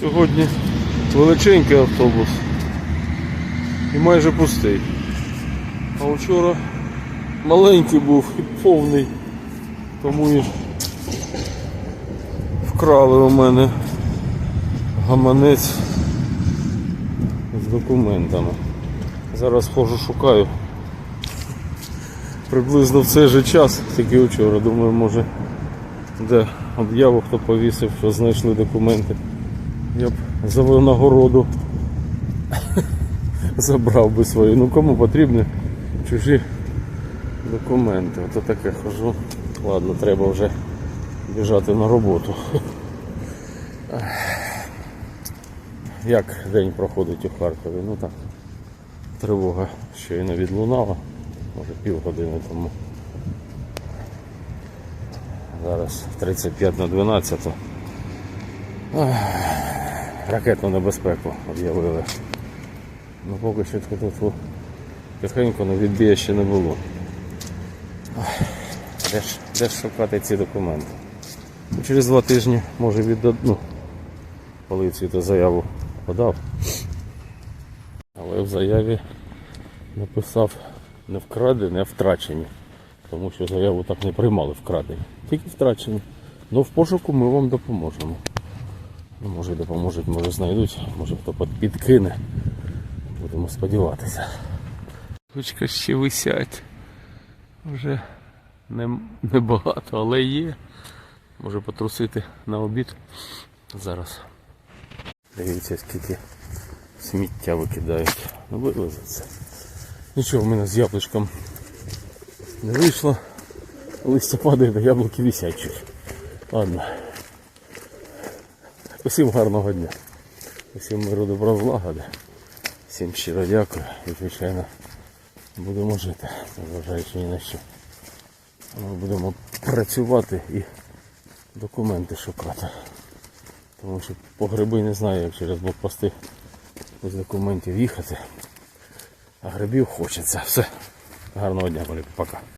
Сьогодні величенький автобус і майже пустий. А вчора маленький був і повний, тому і вкрали у мене гаманець з документами. Зараз хожу шукаю. Приблизно в цей же час, тільки вчора, думаю, може де об'яву, хто повісив, що знайшли документи. Я б за нагороду забрав би свої. Ну кому потрібні чужі документи. Ото таке хожу. Ладно, треба вже біжати на роботу. Як день проходить у Харкові? Ну так. Тривога щойно відлунала, може півгодини тому. Зараз 35 на 12. Ах, Ракетну небезпеку об'явили. Ну поки що тут тихенько на відбія ще не було. Де ж, де ж шукати ці документи? Ну, Через два тижні може віддад... ну, поліцію то заяву подав. Але в заяві написав не вкрадені, а втрачені. Тому що заяву так не приймали вкрадені. Тільки втрачені. Ну в пошуку ми вам допоможемо. Ну, може допоможуть, може знайдуть, може хто підкине. Будемо сподіватися. Ручка ще висять. Вже не, не багато, але є. Може потрусити на обід. Зараз. Дивіться, скільки сміття викидають. Ну вивезеться. Нічого в мене з яблучком не вийшло. Листя падає, до яблуки висять чуть. Ладно. Усім гарного дня. Усім миру добра злагоди. Всім щиро дякую і звичайно будемо жити, незважаючи ні на що. Ми будемо працювати і документи шукати. Тому що по гриби не знаю, як через блокпости без документів їхати. А грибів хочеться. Все. Гарного дня. Пока.